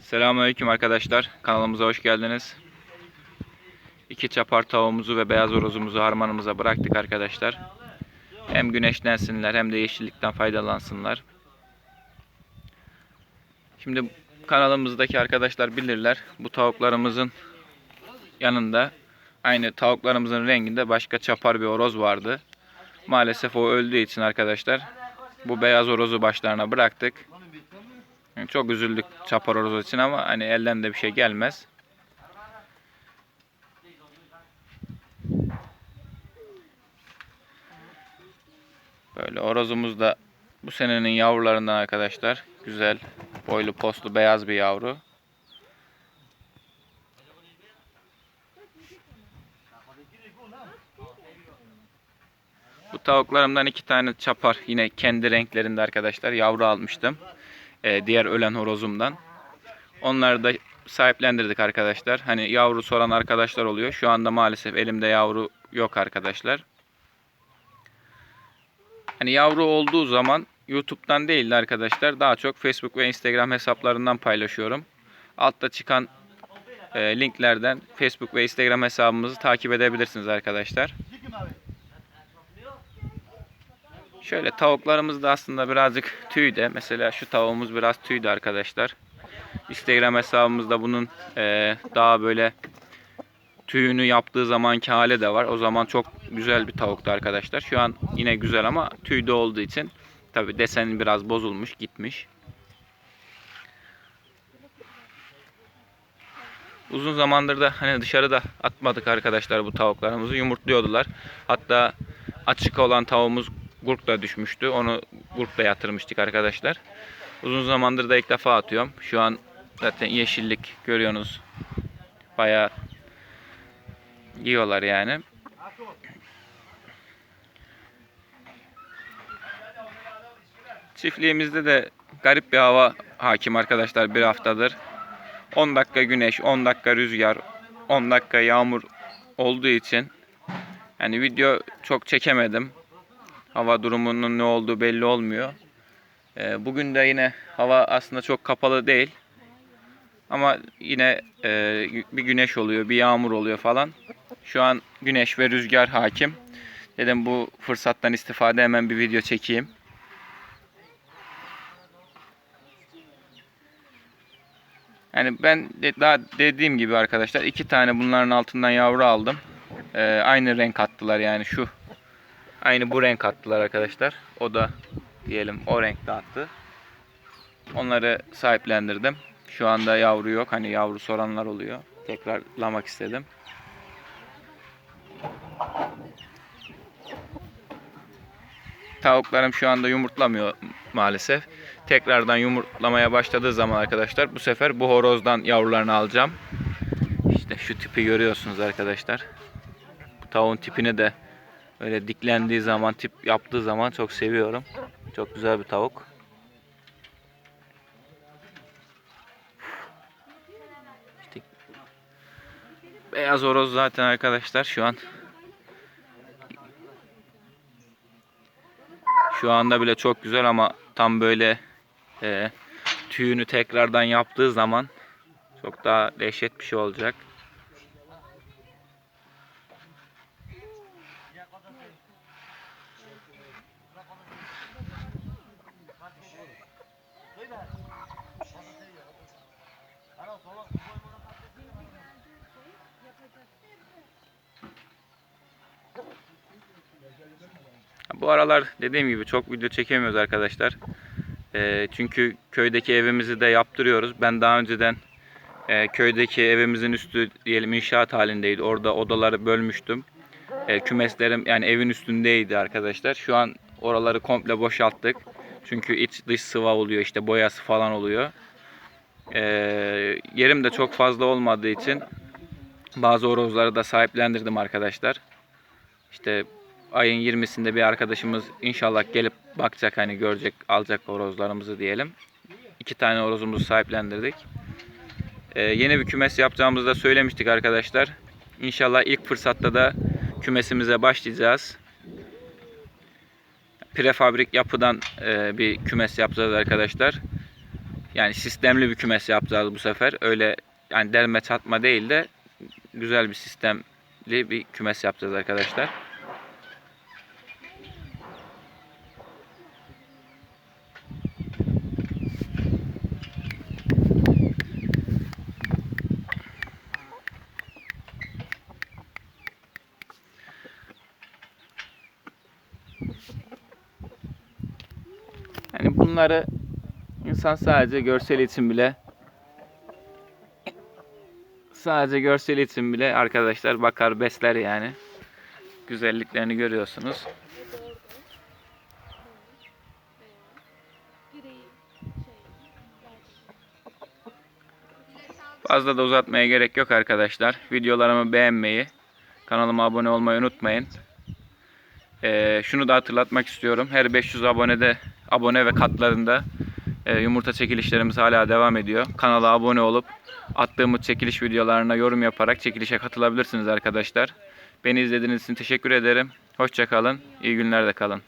Selamünaleyküm arkadaşlar. Kanalımıza hoş geldiniz. İki çapar tavuğumuzu ve beyaz horozumuzu harmanımıza bıraktık arkadaşlar. Hem güneşlensinler hem de yeşillikten faydalansınlar. Şimdi kanalımızdaki arkadaşlar bilirler. Bu tavuklarımızın yanında aynı tavuklarımızın renginde başka çapar bir horoz vardı. Maalesef o öldüğü için arkadaşlar bu beyaz horozu başlarına bıraktık. Yani çok üzüldük çapar horoz için ama hani elden de bir şey gelmez. Böyle horozumuz da bu senenin yavrularından arkadaşlar. Güzel, boylu postlu beyaz bir yavru. Bu tavuklarımdan iki tane çapar yine kendi renklerinde arkadaşlar yavru almıştım. Ee, diğer ölen horozumdan. Onları da sahiplendirdik arkadaşlar. Hani yavru soran arkadaşlar oluyor. Şu anda maalesef elimde yavru yok arkadaşlar. Hani yavru olduğu zaman YouTube'dan değil de arkadaşlar daha çok Facebook ve Instagram hesaplarından paylaşıyorum. Altta çıkan e, linklerden Facebook ve Instagram hesabımızı takip edebilirsiniz arkadaşlar. Şöyle tavuklarımız da aslında birazcık tüyde. Mesela şu tavuğumuz biraz tüyde arkadaşlar. Instagram hesabımızda bunun e, daha böyle tüyünü yaptığı zamanki hali de var. O zaman çok güzel bir tavuktu arkadaşlar. Şu an yine güzel ama tüyde olduğu için tabi deseni biraz bozulmuş gitmiş. Uzun zamandır da hani dışarıda atmadık arkadaşlar bu tavuklarımızı yumurtluyordular. Hatta açık olan tavuğumuz Gurk'ta düşmüştü. Onu Gurk'ta yatırmıştık arkadaşlar. Uzun zamandır da ilk defa atıyorum. Şu an zaten yeşillik görüyorsunuz. Bayağı yiyorlar yani. Çiftliğimizde de garip bir hava hakim arkadaşlar bir haftadır. 10 dakika güneş, 10 dakika rüzgar, 10 dakika yağmur olduğu için yani video çok çekemedim. Hava durumunun ne olduğu belli olmuyor. Ee, bugün de yine hava aslında çok kapalı değil. Ama yine e, bir güneş oluyor, bir yağmur oluyor falan. Şu an güneş ve rüzgar hakim. Dedim bu fırsattan istifade hemen bir video çekeyim. Yani ben de daha dediğim gibi arkadaşlar iki tane bunların altından yavru aldım. Ee, aynı renk attılar yani şu. Aynı bu renk attılar arkadaşlar. O da diyelim o renkte attı. Onları sahiplendirdim. Şu anda yavru yok. Hani yavru soranlar oluyor. Tekrarlamak istedim. Tavuklarım şu anda yumurtlamıyor maalesef. Tekrardan yumurtlamaya başladığı zaman arkadaşlar bu sefer bu horozdan yavrularını alacağım. İşte şu tipi görüyorsunuz arkadaşlar. Bu tavuğun tipini de öyle diklendiği zaman, tip yaptığı zaman çok seviyorum. Çok güzel bir tavuk. Beyaz horoz zaten arkadaşlar şu an Şu anda bile çok güzel ama tam böyle e, tüyünü tekrardan yaptığı zaman çok daha dehşet bir şey olacak. Bu aralar dediğim gibi çok video çekemiyoruz arkadaşlar. Ee, çünkü köydeki evimizi de yaptırıyoruz. Ben daha önceden e, köydeki evimizin üstü diyelim inşaat halindeydi. Orada odaları bölmüştüm. E, kümeslerim yani evin üstündeydi arkadaşlar. Şu an oraları komple boşalttık. Çünkü iç dış sıva oluyor işte boyası falan oluyor. E, yerim de çok fazla olmadığı için bazı horozları da sahiplendirdim arkadaşlar. İşte ayın 20'sinde bir arkadaşımız inşallah gelip bakacak hani görecek alacak horozlarımızı diyelim. İki tane horozumuzu sahiplendirdik. Ee, yeni bir kümes yapacağımızı da söylemiştik arkadaşlar. İnşallah ilk fırsatta da kümesimize başlayacağız. Prefabrik yapıdan e, bir kümes yapacağız arkadaşlar. yani sistemli bir kümes yapacağız bu sefer. Öyle yani delme çatma değil de güzel bir sistemli bir kümes yapacağız arkadaşlar. Yani bunları insan sadece görsel için bile sadece görsel için bile arkadaşlar bakar besler yani. Güzelliklerini görüyorsunuz. Fazla da uzatmaya gerek yok arkadaşlar. Videolarımı beğenmeyi, kanalıma abone olmayı unutmayın. Ee, şunu da hatırlatmak istiyorum. Her 500 abonede abone ve katlarında e, yumurta çekilişlerimiz hala devam ediyor. Kanala abone olup attığımız çekiliş videolarına yorum yaparak çekilişe katılabilirsiniz arkadaşlar. Beni izlediğiniz için teşekkür ederim. Hoşçakalın. İyi günlerde kalın.